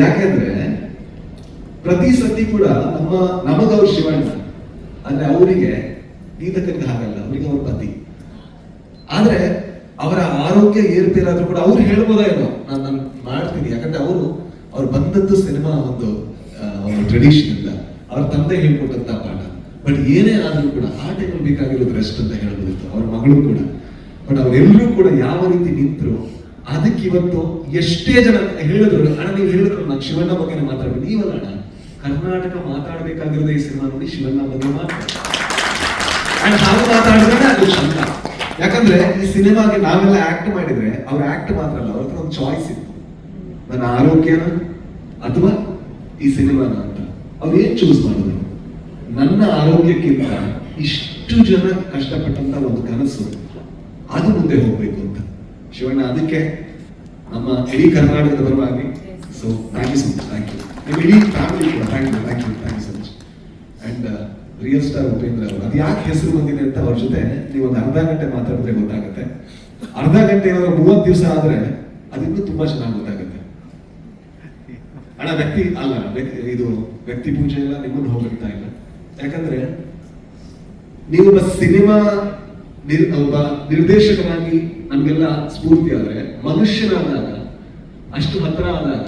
ಯಾಕೆಂದ್ರೆ ಪ್ರತಿ ಸತಿ ಕೂಡ ನಮ್ಮ, ನಮಗವ್ರು ಶಿವಣ್ಣ. ಅಂದ್ರೆ ಅವರಿಗೆ ಗೀತಕರಿಗೆ ಹಾಗಲ್ಲ, ಅವರಿಗೆ ಅವ್ರ ಪತಿ. ಆದ್ರೆ ಅವರ ಆರೋಗ್ಯ ಏರ್ಪೇರಾದ್ರೂ ಕೂಡ ಅವ್ರು ಹೇಳ್ಬೋದಾ ಏನೋ. ನಾನು ನಾನು ಮಾಡ್ತೀನಿ. ಯಾಕಂದ್ರೆ ಅವರು, ಅವ್ರು ಬಂದದ್ದು ಸಿನಿಮಾ ಒಂದು ಒಂದು ಟ್ರೆಡಿಷನ್ ಇಂದ. ಅವ್ರ ತಂದೆ ಹೇಳ್ಕೊಟ್ಟಂತ ಪಾಠ. ಬಟ್ ಏನೇ ಆದ್ರೂ ಕೂಡ, ಆ ಟೈಮಲ್ಲಿ ಬೇಕಾಗಿರೋದು ರೆಸ್ಟ್ ಅಂತ ಹೇಳ್ಬೋದಿತ್ತು ಅವ್ರ ಮಗಳು ಕೂಡ. ಬಟ್ ಅವರೆಲ್ಲರೂ ಕೂಡ ಯಾವ ರೀತಿ ನಿಂತರು ಅದಕ್ಕೆ ಇವತ್ತು ಎಷ್ಟೇ ಜನ ಹೇಳಿದ್ರು, ಅಣ್ಣ ನೀವು ಹೇಳಿದ್ರು, ನಾನು ಶಿವಣ್ಣ ಬಗ್ಗೆ ಮಾತಾಡ್ಬೇಕು. ನೀವಲ್ಲ ಅಣ್ಣ. ಕರ್ನಾಟಕ ಮಾತಾಡಬೇಕಾಗಿರೋದು ಈ ಸಿನಿಮಾ ನೋಡಿ ಶಿವಣ್ಣ ಬಗ್ಗೆ ಅಂಡ್ ಹಾಗೆ ಮಾತಾಡಿದ್ರೆ ಅದು ಚಂದ ಯಾಕಂದ್ರೆ ಈ ಸಿನಿಮಾಗೆ ನಾವೆಲ್ಲ ಆಕ್ಟ್ ಮಾಡಿದ್ರೆ ಅವ್ರ ಆಕ್ಟ್ ಮಾತ್ರ ಅಲ್ಲ, ಅವ್ರ ಒಂದು ಚಾಯ್ಸ್ ಇತ್ತು. ನನ್ನ ಆರೋಗ್ಯನ ಅಥವಾ ಈ ಸಿನಿಮಾನ ಅಂತ. ಅವ್ರು ಏನ್ ಚೂಸ್ ಮಾಡಿದ್ರು? ನನ್ನ ಆರೋಗ್ಯಕ್ಕಿಂತ ಇಷ್ಟು ಜನ ಕಷ್ಟಪಟ್ಟಂತ ಒಂದು ಕನಸು ಅದು ಮುಂದೆ ಹೋಗ್ಬೇಕು ಅಂತ. ಶಿವಣ್ಣ ಅದಕ್ಕೆ ನಮ್ಮ ಇಡೀ ಕರ್ನಾಟಕದ ಪರವಾಗಿ so thank you so much thank you ನಿಮ್ಮ ಇಡೀ ಫ್ಯಾಮಿಲಿ ಕೂಡ thank you thank you thank you so much and real star Upendra ಅವರು ಅದು ಯಾಕೆ ಹೆಸರು ಬಂದಿದೆ ಅಂತ ಅವ್ರ ಜೊತೆ ನೀವು ಒಂದು ಅರ್ಧ ಗಂಟೆ ಮಾತಾಡಿದ್ರೆ ಗೊತ್ತಾಗುತ್ತೆ. ಅರ್ಧ ಗಂಟೆ ಏನಾದ್ರು ಮೂವತ್ತು ದಿವಸ ಆದರೆ ಅದಿನ್ನೂ ತುಂಬಾ ಚೆನ್ನಾಗಿ ಗೊತ್ತಾಗುತ್ತೆ. ಅಣ್ಣ ವ್ಯಕ್ತಿ ಅಲ್ಲ ವ್ಯಕ್ತಿ ಇದು ವ್ಯಕ್ತಿ ಪೂಜೆ ಎಲ್ಲ ನಿಮ್ಮನ್ನು ಹೋಗ್ತಾ ಇಲ್ಲ. ಯಾಕಂದ್ರೆ ನೀವು ಒಬ್ಬ ಸಿನಿಮಾ ನಿರ್ ಒಬ್ಬ ನಿರ್ದೇಶಕನಾಗಿ ನಮ್ಗೆಲ್ಲ ಸ್ಫೂರ್ತಿ ಆದರೆ ಮನುಷ್ಯನಾದಾಗ ಅಷ್ಟು ಹತ್ರ ಆದಾಗ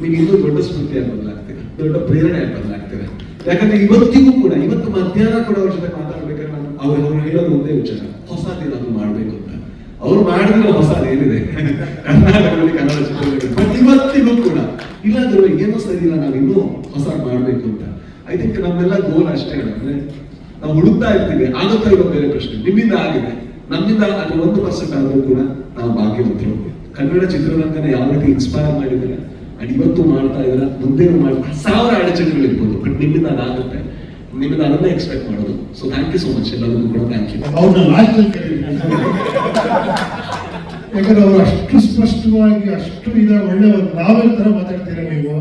ನೀವು ಇನ್ನೂ ದೊಡ್ಡ ಸ್ಫೂರ್ತಿಯಾಗಿ ಬದಲಾಗ್ತೀರ, ದೊಡ್ಡ ಪ್ರೇರಣೆಯಾಗಿ ಬದಲಾಗ್ತೀರ. ಯಾಕಂದ್ರೆ ಇವತ್ತಿಗೂ ಕೂಡ, ಇವತ್ತು ಮಧ್ಯಾಹ್ನ ಕೂಡ ಅವ್ರ ಜೊತೆ ಮಾತಾಡ್ಬೇಕಾದ್ರೆ ನಾನು ಅವ್ರು ಅವ್ರು ಹೇಳೋದು ಒಂದೇ ವಿಚಾರ ಹೊಸದೇನಾದ್ರು ಮಾಡಬೇಕು ಅಂತ. ಅವ್ರು ಮಾಡಿದ್ರೆ ಹೊಸದು ಏನಿದೆ? ಕರ್ನಾಟಕದಲ್ಲಿ ಕನ್ನಡ ಇವತ್ತಿಗೂ ಕೂಡ ಇಲ್ಲಾಂದ್ರೆ ಏನೋ ಸರಿ ಇಲ್ಲ, ನಾವು ಇನ್ನೂ ಹೊಸ ಮಾಡಬೇಕು ಅಂತ. ಐ ಥಿಂಕ್ ನಮ್ಮೆಲ್ಲ ಗೋಲ್ ಅಷ್ಟೇ, ಅಂದ್ರೆ ನಾವು ಹುಡುಕ್ತಾ ಇರ್ತೀವಿ, ಆಗುತ್ತಾ ಇರೋ ಬೇರೆ ಪ್ರಶ್ನೆ, ನಿಮ್ಮಿಂದ ಆಗಿದೆ. ನಮ್ಮಿಂದ ಅಲ್ಲಿ ಒಂದು ಪರ್ಸೆಂಟ್ ಆದರೂ ಕೂಡ ನಾವು ಭಾಗ್ಯವಂತರು. ಕನ್ನಡ ಚಿತ್ರರಂಗನ ಯಾವ ರೀತಿ ಇನ್ಸ್ಪೈರ್ ಮಾಡಿದ್ರೆ ಅಂಡ್ ಇವತ್ತು ಮಾಡ್ತಾ ಇದ್ರೆ ಮುಂದೇನು ಮಾಡ್ತಾ ಸಾವಿರ ಅಡಚಣೆಗಳು ಇರ್ಬೋದು ಬಟ್ ನಿಮ್ಮಿಂದ ಅದಾಗುತ್ತೆ ನಿಮ್ಮಿಂದ ಅದನ್ನೇ ಎಕ್ಸ್ಪೆಕ್ಟ್ ಮಾಡೋದು. So thank you so much ಎಲ್ಲರಿಗೂ ಕೂಡ ಥ್ಯಾಂಕ್ ಯು ಯಾಕಂದ್ರೆ ಅವರು ಅಷ್ಟು ಸ್ಪಷ್ಟವಾಗಿ ಅಷ್ಟು ಇದ ಒಳ್ಳೆ ಒಂದು ನಾವೆಲ್ ತರ ಮಾತಾಡ್ತೀರ ನೀವು.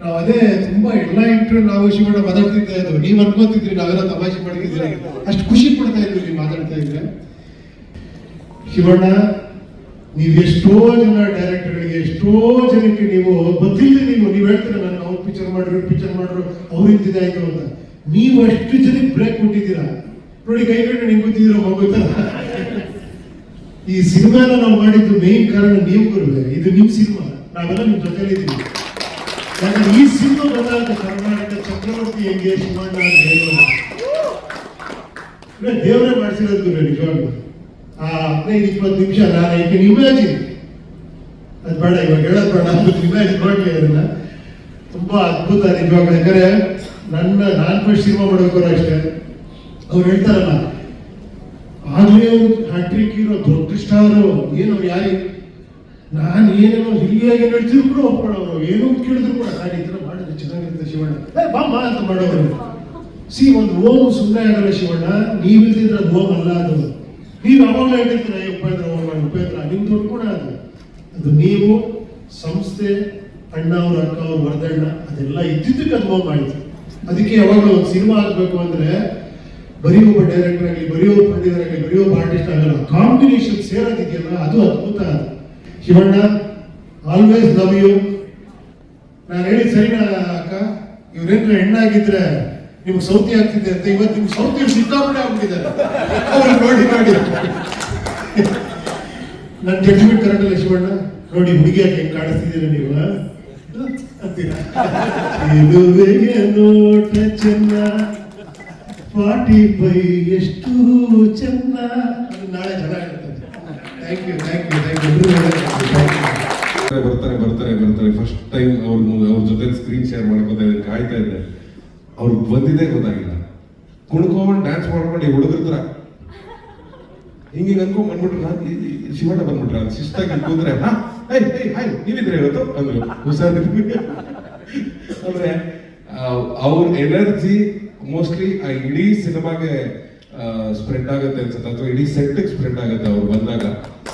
ನಾವು ಅದೇ ತುಂಬಾ ಎಲ್ಲ ಇಂಟರ್ವ್ಯೂ ನಾವು ಶಿವಣ್ಣ ಮಾತಾಡ್ತಿದ್ದೆ ಅದು. ನೀವು ಅನ್ಕೋತಿದ್ರಿ, ನಾವೆಲ್ಲ ತಮಾಷೆ ಮಾಡಿದ್ರೆ ಅಷ್ಟು ಖುಷಿ ಪಡ್ತಾ ಇದ್ರಿ ನೀವು ಮಾತಾಡ್ತಾ ಇದ್ರೆ. ಶಿವಣ್ಣ, ನೀವು ಎಷ್ಟೋ ಜನ ಡೈರೆಕ್ಟರ್ಗಳಿಗೆ ಎಷ್ಟೋ ಜನಕ್ಕೆ ನೀವು ಗೊತ್ತಿಲ್ಲ ನೀವು. ನೀವು ಹೇಳ್ತೀರ, ನಾನು ಅವ್ರು ಪಿಕ್ಚರ್ ಮಾಡ್ರು ಪಿಕ್ಚರ್ ಮಾಡ್ರು, ಅವ್ರು ಇಂತಿದಾಯ್ತು ಅಂತ. ನೀವು ಅಷ್ಟು ಜನಕ್ಕೆ ಬ್ರೇಕ್ ಕೊಟ್ಟಿದ್ದೀರಾ? ನೋಡಿ ಕೈ ಕಡೆ ನಿಮ್ಗೆ ಗೊತ್ತಿದ್ದೀರೋ ಮಗುತ್ತಲ್ಲ ಈ ಸಿನಿಮಾನ ನಾವು ಮಾಡಿದ್ದು ಮೇನ್ ಕಾರಣ ನೀವು ಗುರುವೆ. ಇದು ನಿಮ್ಮ ಸಿನಿಮಾ. ನಾವೆಲ್ಲ ನಿಮ್ ಜೊತೆಲಿದ್ದೀವಿ ಯಾಕಂದ್ರೆ ಈ ಸಿನಿಮಾ ಬಂದಾಗ ಕರ್ನಾಟಕ ಚಕ್ರವರ್ತಿ ಹೆಂಗೆ ಶಿವಣ್ಣ ದೇವರೇ ಮಾಡಿಸಿರೋದು ಗುರು ನಿಜವಾಗ್ಲು. ಆ ಹದಿನೈದು ಇಪ್ಪತ್ತು ನಿಮಿಷ, ನಾನು ಐ ಕ್ಯಾನ್ ಇಮ್ಯಾಜಿನ್ ಅದು ಬೇಡ, ಇವಾಗ ಹೇಳೋದು ಬೇಡ ಇಮ್ಯಾಜಿನ್ ಮಾಡ್ಲಿ ಅದನ್ನ ತುಂಬಾ ಅದ್ಭುತ ನಿಜವಾಗ್ಲು ಯಾಕಂದ್ರೆ ನನ್ನ, ನಾನು ಫಸ್ಟ್ ಸಿನಿಮಾ ಮಾಡ್ಬೇಕಾದ್ರೆ ಅಷ್ಟೇ. ಅವ್ರು ಹೇಳ್ತಾರಲ್ಲ, ಆಗ್ಲೇ ಹ್ಯಾಟ್ರಿಕ್ ಇರೋ ದೊಡ್ಡ ಸ್ಟಾರು ಏನು ಯಾರಿ. ನಾನು ಏನೇನೋ ಹಿರಿಯಾಗಿ ಹೇಳ್ತಿದ್ರು ಕೂಡ ಒಪ್ಕೊಳ್ಳೋರು, ಏನೋ ಕೇಳಿದ್ರು ಕೂಡ, ನಾನು ಈ ಥರ ಮಾಡಿದ್ರೆ ಚೆನ್ನಾಗಿರುತ್ತೆ ಶಿವಣ್ಣ. ಏ, ಬಾಮ್ಮ, ಅಂತ ಮಾಡೋರು. ಸಿ, ಒಂದು ಓಮ್ ಸುಮ್ಮನೆ ಆಗಲ್ಲ ಶಿವಣ್ಣ. ನೀವಿಲ್ದಿದ್ರೆ ಅದು ಓಮ್ ಅಲ್ಲ ಅದು. ನೀವು ಯಾವಾಗಲೂ ಹೇಳ್ತಿರ್ತೀರ "ಏ, ಉಪೇಂದ್ರ ಅವ್ರು ಉಪೇಂದ್ರ ನಿಮ್ದು ಕೂಡ ಅದು. ಅದು ನೀವು ಸಂಸ್ಥೆ ಅಣ್ಣ ಅವ್ರ ಅಕ್ಕ ಅವ್ರ ವರದಣ್ಣ ಅದೆಲ್ಲ ಇದ್ದಿದ್ದಕ್ಕೆ ಅನುಭವ ಮಾಡಿದ್ರು ಅದಕ್ಕೆ ಯಾವಾಗಲೂ ಒಂದು ಸಿನಿಮಾ ಆಗಬೇಕು ಅಂದ್ರೆ ಬರೀ ಒಬ್ಬ ಡೈರೆಕ್ಟರ್ ಆಗಲಿ ಬರೀ ಒಬ್ಬ ಪ್ರೊಡ್ಯೂಸರ್ ಆಗಲಿ ಬರೀ ಒಬ್ಬ ಆರ್ಟಿಸ್ಟ್ ಆಗಲ್ಲ ಕಾಂಬಿನೇಷನ್ ಸೇರೋದಿದೆಯಲ್ಲ ಅದು ಅದ್ಭುತ ಅದು. ಶಿವಣ್ಣ ಆಲ್ವೇಸ್ ಲವ್ ಯು ನಾನು ಹೇಳಿ ಸರಿನಾ ಅಕ್ಕ? ಇವ್ರೇನ್ರ ಹೆಣ್ಣಾಗಿದ್ರೆ ನಿಮ್ಗೆ ಸೌತಿ ಆಗ್ತಿದೆ ಅಂತ ಇವತ್ತು ನಿಮ್ಗೆ ಸೌತಿ ಸಿಕ್ಕಾಪಡೆ ಆಗ್ಬಿಟ್ಟಿದ್ದಾರೆ ಅವ್ರು ನೋಡಿ ನೋಡಿ. ನನ್ನ ಜಡ್ಜ್ಮೆಂಟ್ ಕರೆಕ್ಟ್ ಅಲ್ಲ ಶಿವಣ್ಣ? ನೋಡಿ ಹುಡುಗಿಯಾಗಿ ಹೆಂಗೆ ಕಾಣಿಸ್ತಿದ್ದೀರ ನೀವು? ಅಂತೀರಾ? ನೋಟ ಚೆನ್ನ ಫಾರ್ಟಿ ಫೈ ಎಷ್ಟು ಚೆನ್ನ. ನಾಳೆ ಚೆನ್ನಾಗಿರ್ತದೆ thank you thank you thank you ಬರ್ತಾರೆ ಬರ್ತಾರೆ ಬರ್ತಾರೆ. ಫಸ್ಟ್ ಟೈಮ್ ಅವ್ರ ಅವ್ರ ಜೊತೆ ಸ್ಕ್ರೀನ್ ಶೇರ್ ಮಾಡ್ಕೋತಾ ಇದ್ದೆ ಕಾಯ್ತಾ ಇದ್ದೆ. ಅವ್ರಿಗೆ ಬಂದಿದ್ದೇ ಗೊತ್ತಾಗಿಲ್ಲ. ಕುಣ್ಕೊಂಡ್ ಡ್ಯಾನ್ಸ್ ಮಾಡ್ಕೊಂಡು ಈ ಹುಡುಗರ ಹತ್ರ. ಹಿಂಗೆ ಅನ್ಕೊಂಡ್ ಬಂದ್ಬಿಟ್ರು. ನಾನು ಶಿವಣ್ಣ ಬಂದ್ಬಿಟ್ರ ಶಿಸ್ತಾಗಿ ಕೂತ್ರೆ, ಹಾ ಹಾಯ್, ನೀವಿದ್ರೆ ಇವತ್ತು? ಅಂದ್ರು ಅಂದ್ರೆ ಅವ್ರ ಎನರ್ಜಿ ಮೋಸ್ಟ್ಲಿ ಆ ಇಡೀ ಸಿನಿಮಾಗೆ ಸ್ಪ್ರೆಡ್ ಆಗುತ್ತೆ ಅನ್ಸುತ್ತೆ. ಅಥವಾ ಇಡೀ ಸೆಟ್ ಸ್ಪ್ರೆಡ್ ಆಗುತ್ತೆ ಅವ್ರು ಬಂದಾಗ.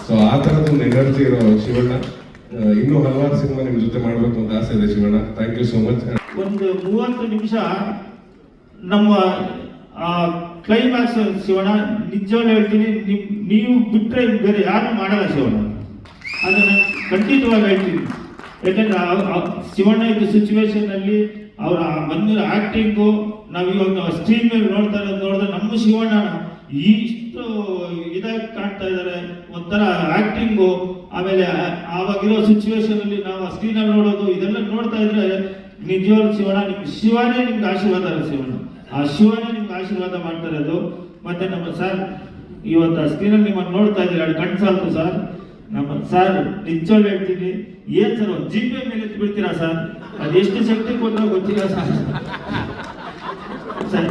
ಸೊ ಆ ತರದ ಒಂದು ಎನರ್ಜಿ ಇರೋ ಶಿವಣ್ಣ. ಇನ್ನೂ ಹಲವಾರು ಸಿನಿಮಾ ನಿಮ್ ಜೊತೆ ಮಾಡಬೇಕು ಅಂತ ಆಸೆ ಇದೆ Shivanna. Thank you so much ಒಂದು ಮೂವತ್ತು ನಿಮಿಷ ನಮ್ಮ, ಆ ಕ್ಲೈಮ್ಯಾಕ್ಸ್ ಶಿವಣ್ಣ, ನಿಜವಾಗ್ಲೂ ಹೇಳ್ತೀನಿ ನೀವು ಬಿಟ್ಟರೆ ಬೇರೆ ಯಾರು ಮಾಡಲ್ಲ ಶಿವಣ್ಣ. ಅದನ್ನು ಖಂಡಿತವಾಗಿ ಹೇಳ್ತೀನಿ. ಯಾಕಂದ್ರೆ ಶಿವಣ್ಣ ಇದ್ದ ಸಿಚುವೇಶನ್ ಅಲ್ಲಿ ಅವರ ಬಂದಿರೋ ಆ್ಯಕ್ಟಿಂಗು ನಾವು ಇವಾಗ ಸ್ಕ್ರೀನ್ ಮೇಲೆ ನೋಡ್ತಾ ಇರೋದು ನೋಡಿದ್ರೆ ನಮ್ಮ ಶಿವಣ್ಣ ಇಷ್ಟು ಇದಾಗಿ ಕಾಣ್ತಾ ಇದ್ದಾರೆ ಒಂಥರ ಆ್ಯಕ್ಟಿಂಗು ಆಮೇಲೆ ಆವಾಗಿರೋ ಸಿಚುವೇಶನಲ್ಲಿ ನಾವು ಸ್ಕ್ರೀನ್ ಅಲ್ಲಿ ನೋಡೋದು, ಇದೆಲ್ಲ ನೋಡ್ತಾ ಇದ್ರೆ ನಿಜವಾಗ್ಲೂ ಶಿವಣ ನಿಮ್ಗೆ ಶಿವನೇ ನಿಮ್ಗೆ ಆಶೀರ್ವಾದ ಅಲ್ಲ ಶಿವಣ್ಣ ಆ ಶಿವನೇ ನಿಮ್ಗೆ ಆಶೀರ್ವಾದ ಮಾಡ್ತಾ ಇರೋದು ಮತ್ತೆ ನಮ್ಮ ಸರ್ ಇವತ್ತು ಸ್ಕ್ರೀನ್ ಅಲ್ಲಿ ನಿಮ್ಮನ್ನು ನೋಡ್ತಾ ಇದ್ದೀರಿ, ಎರಡು ಕಣ್ ಸಾಕು ಸರ್ ನಮ್ಮ ಸರ್ ನಿಜವಾಗ್ಲೂ ಹೇಳ್ತೀನಿ, ಏನ್ ಸರ್ ಒಂದು ಜಿ ಪೇ ಮೇಲೆ ಬಿಡ್ತೀರಾ ಸರ್ ಅದು ಎಷ್ಟು ಶಕ್ತಿ ಕೊಟ್ಟರೆ ಗೊತ್ತಿಲ್ಲ ಸರ್ ಸರ್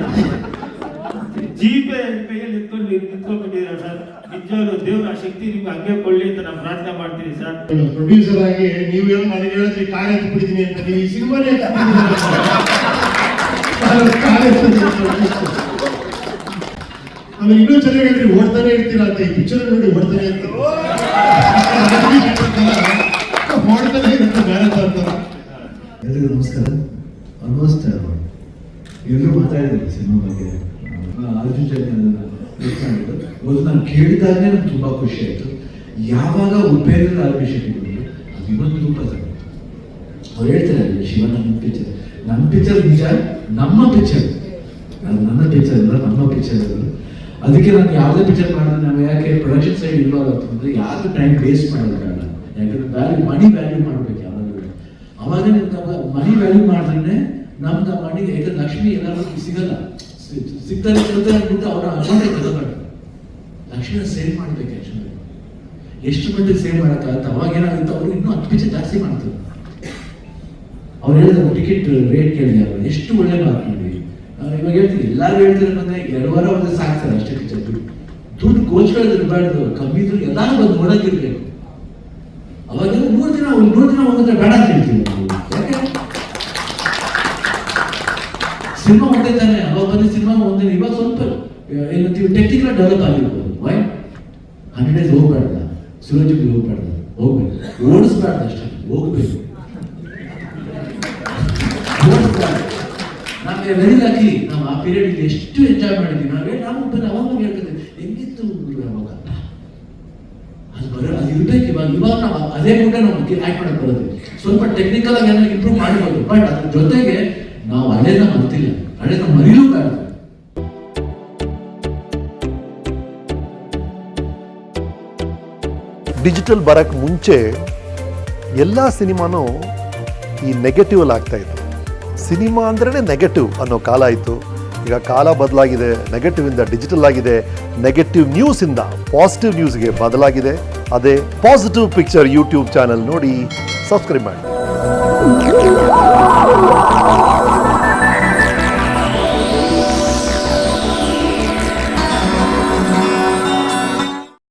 ಜಿ ಪೇ ಕೈಯಲ್ಲಿ ನಿಂತ್ಕೊಂಡು ನಿಂತ್ಕೊಂಡ್ಬಿಟ್ಟಿದ್ದೀರಾ ಸರ್ ನಿಜವಾಗ್ಲೂ ದೇವ್ರ ಆ ಶಕ್ತಿ ನಿಮ್ಗೆ ಹಂಗೆ ಕೊಳ್ಳಿ ಅಂತ ನಾನು ಪ್ರಾರ್ಥನೆ ಮಾಡ್ತೀನಿ ಸರ್. ಪ್ರೊಡ್ಯೂಸರ್ ಆಗಿ ನೀವು ಹೇಳಿ ನನಗೆ ಹೇಳಿದ್ರಿ ಕಾರ್ ಎತ್ತು ಬಿಡ್ತೀನಿ ಅಂತ ನೀವು ಈ ಸಿನಿಮಾನೇ ಆಮೇಲೆ ಇನ್ನೂ ಚೆನ್ನಾಗಿ ಹೇಳ್ರಿ ಓಡ್ತಾನೆ ಇರ್ತೀರಾ ಅಂತ ಈ ಪಿಕ್ಚರ್ ನೋಡಿ ಓಡ್ತಾನೆ ಅಂತ ಓಡ್ತಾನೆ ಇರುತ್ತೆ ಮ್ಯಾರಥಾನ್ ತರ ಎಲ್ರಿಗೂ ನಮಸ್ಕಾರ. ಆಲ್ಮೋಸ್ಟ್ ಎಲ್ಲರೂ ಮಾತಾಡಿದ್ರು ಸಿನಿಮಾ ಬಗ್ಗೆ. ಅರ್ಜುನ್ ಅರ್ಜುನ್ ಜೊತೆ ಇವತ್ತು ನಾನು ಕೇಳಿದಾಗಲೇ ನಂಗೆ ತುಂಬ ಖುಷಿ ಆಯಿತು. ಯಾವಾಗ ಉಪೇಂದ್ರ ಅಭಿಷೇಕ್ ಬಂದ್ರು ಅದು ಇನ್ನೊಂದು ರೂಪ ಅವ್ರು ಹೇಳ್ತಾರೆ ಶಿವಣ್ಣ ನನ್ನ ಪಿಕ್ಚರ್ ನನ್ನ ಪಿಕ್ಚರ್ ನಿಜ, ನಮ್ಮ ಪಿಕ್ಚರ್ ಅದು ನನ್ನ ಪಿಕ್ಚರ್ ಅಲ್ಲ, ನಮ್ಮ ಪಿಕ್ಚರ್ ಅಲ್ಲ ಅದಕ್ಕೆ ನಾನು ಯಾವುದೇ ಪಿಕ್ಚರ್ ಮಾಡಿದ್ರೆ ನಾವು ಯಾಕೆ ಪ್ರೊಡಕ್ಷನ್ ಸೈಡ್ ಇಲ್ವಲ್ಲ ಆಗ್ತಂದ್ರೆ ಯಾರು ಟೈಮ್ ವೇಸ್ಟ್ ಮಾಡೋದು ಬೇಡ. ಯಾಕಂದ್ರೆ ವ್ಯಾಲ್ಯೂ ಮನಿ ವ್ಯಾಲ್ಯೂ ಮಾಡಬೇಕು ಯಾವಾಗಲೂ ಅವಾಗ ನಿಮ್ಗೆ ಮನಿ ವ್ಯಾಲ್ಯೂ ಮಾಡಿದ್ರೆ ನಮ್ಗೆ ಆ ಮನಿಗೆ ಯಾಕಂದ್ರೆ ಲಕ್ಷ್ಮಿ ಎಲ್ಲರಿಗೂ ಸಿಗಲ್ಲ. ಸಿಗ್ತಾರೆ ಸಿಗ್ತಾರೆ ಅಂದ್ಬಿಟ್ಟು ಅವರ ಅಮೌಂಟ್ ತಗೋಬೇಡ ಲಕ್ಷಣ ಸೇವ್ ಮಾಡ್ಬೇಕು ಆ್ಯಕ್ಚುಲಿ ಎಷ್ಟು ಮಟ್ಟಿಗೆ ಸೇವ್ ಮಾಡೋಕ್ಕಾಗುತ್ತೆ? ಅವಾಗ ಏನಾಗುತ್ತೆ? ಅವರು ಇನ್ನೂ ಹತ್ತು ಪಿಕ್ಚರ್ ಜಾಸ್ತಿ ಮಾಡ್ತಾರೆ. ಅವ್ರು ಹೇಳಿದ್ರು ಟಿಕೆಟ್ ರೇಟ್ ಕೇಳಿದ್ರು ಎಷ್ಟು ಒಳ್ಳೆ ಮಾತು ನೋಡಿ. ಇವಾಗ ಹೇಳ್ತೀನಿ ಎಲ್ಲರೂ ಹೇಳ್ತಾರೆ ಬಂದ್ರೆ ಎರಡು ವಾರ ಒಂದು ಸಾಕ್ತಾರೆ ಅಷ್ಟೇ ಟಿಕೆಟ್ ದುಡ್ಡು ಕೋಚ್ಗಳಲ್ಲಿ ಇರಬಾರ್ದು. ಕಮ್ಮಿ ಇದ್ರು ಎಲ್ಲರೂ ಬಂದು ನೋಡೋಕ್ಕಿರ್ಬೇಕು ಅವಾಗ ನೂರು ದಿನ, ಒಂದು ಮೂರು ದಿನ ಹೋಗಿದ್ರೆ ಬೇಡ ಅಂತ ಹೇಳ್ತೀವಿ ಸಿನಿಮಾ ಅವಾಗ ಬಂದ ಸಿನಿಮಾ ಒಂದೇ ಇವಾಗ ಸ್ವಲ್ಪ ಏನಂತೀವಿ ಟೆಕ್ನಿಕಲ್ ಡೆವಲಪ್ ಆಗಿರ್ಬೋದು ವೈ ಹಂಡ್ರೆಡ್ ಡೇಸ್ ಹೋಗ್ಬಾರ್ದ ಸುರಜ್ ಹೋಗ್ಬಾರ್ದ ಹೋಗ್ಬೇಕು. ಓಡಿಸ್ಬಾರ್ದು ಅಷ್ಟೇ, ಹೋಗ್ಬೇಕು. ನಮಗೆ ವೆರಿ ಲಕ್ಕಿ ನಾವು ಆ ಪೀರಿಯಡ್ ಎಷ್ಟು ಎಂಜಾಯ್ ಮಾಡಿದ್ವಿ, ನಾವೇ, ನಾವು ಒಬ್ಬನ ಅವಾಗ ಹೇಳ್ಕೊತೀವಿ, ಹೆಂಗಿತ್ತು ಅವಾಗ? ಅದು ಬರೋ ಅದು ಇರ್ಬೇಕು ಇವಾಗ ಇವಾಗ ನಾವು ಅದೇ ಕೂಡ ನಾವು ಆ್ಯಕ್ಟ್ ಮಾಡಕ್ಕೆ ಬರೋದು ಸ್ವಲ್ಪ ಟೆಕ್ನಿಕಲ್ ಆಗಿ ಏನಾದ್ರು ಇಂಪ್ರೂವ್ ಮಾಡ್ಬೋದು ಬಟ್ ಅದ್ರ ಜೊತೆಗೆ ನಾವು ಹಳೇನ ಮರ್ತಿಲ್ಲ ಹಳೇನ ಮರೀಲೂ ಬೇಡ ಡಿಜಿಟಲ್ ಬರೋಕ್ಕೆ ಮುಂಚೆ ಎಲ್ಲ ಸಿನಿಮಾನೂ ಈ ನೆಗೆಟಿವ್ ಅಲ್ಲಿ ಆಗ್ತಾ ಇತ್ತು. ಸಿನಿಮಾ ಅಂದ್ರೆ ನೆಗೆಟಿವ್ ಅನ್ನೋ ಕಾಲ ಇತ್ತು ಈಗ ಕಾಲ ಬದಲಾಗಿದೆ ನೆಗೆಟಿವ್ ಇಂದ ಡಿಜಿಟಲ್ ಆಗಿದೆ ನೆಗೆಟಿವ್ ನ್ಯೂಸಿಂದ ಪಾಸಿಟಿವ್ ನ್ಯೂಸ್ಗೆ ಬದಲಾಗಿದೆ. ಅದೇ ಪಾಸಿಟಿವ್ ಪಿಕ್ಚರ್ ಯೂಟ್ಯೂಬ್ ಚಾನಲ್ ನೋಡಿ ಸಬ್ಸ್ಕ್ರೈಬ್ ಮಾಡಿ.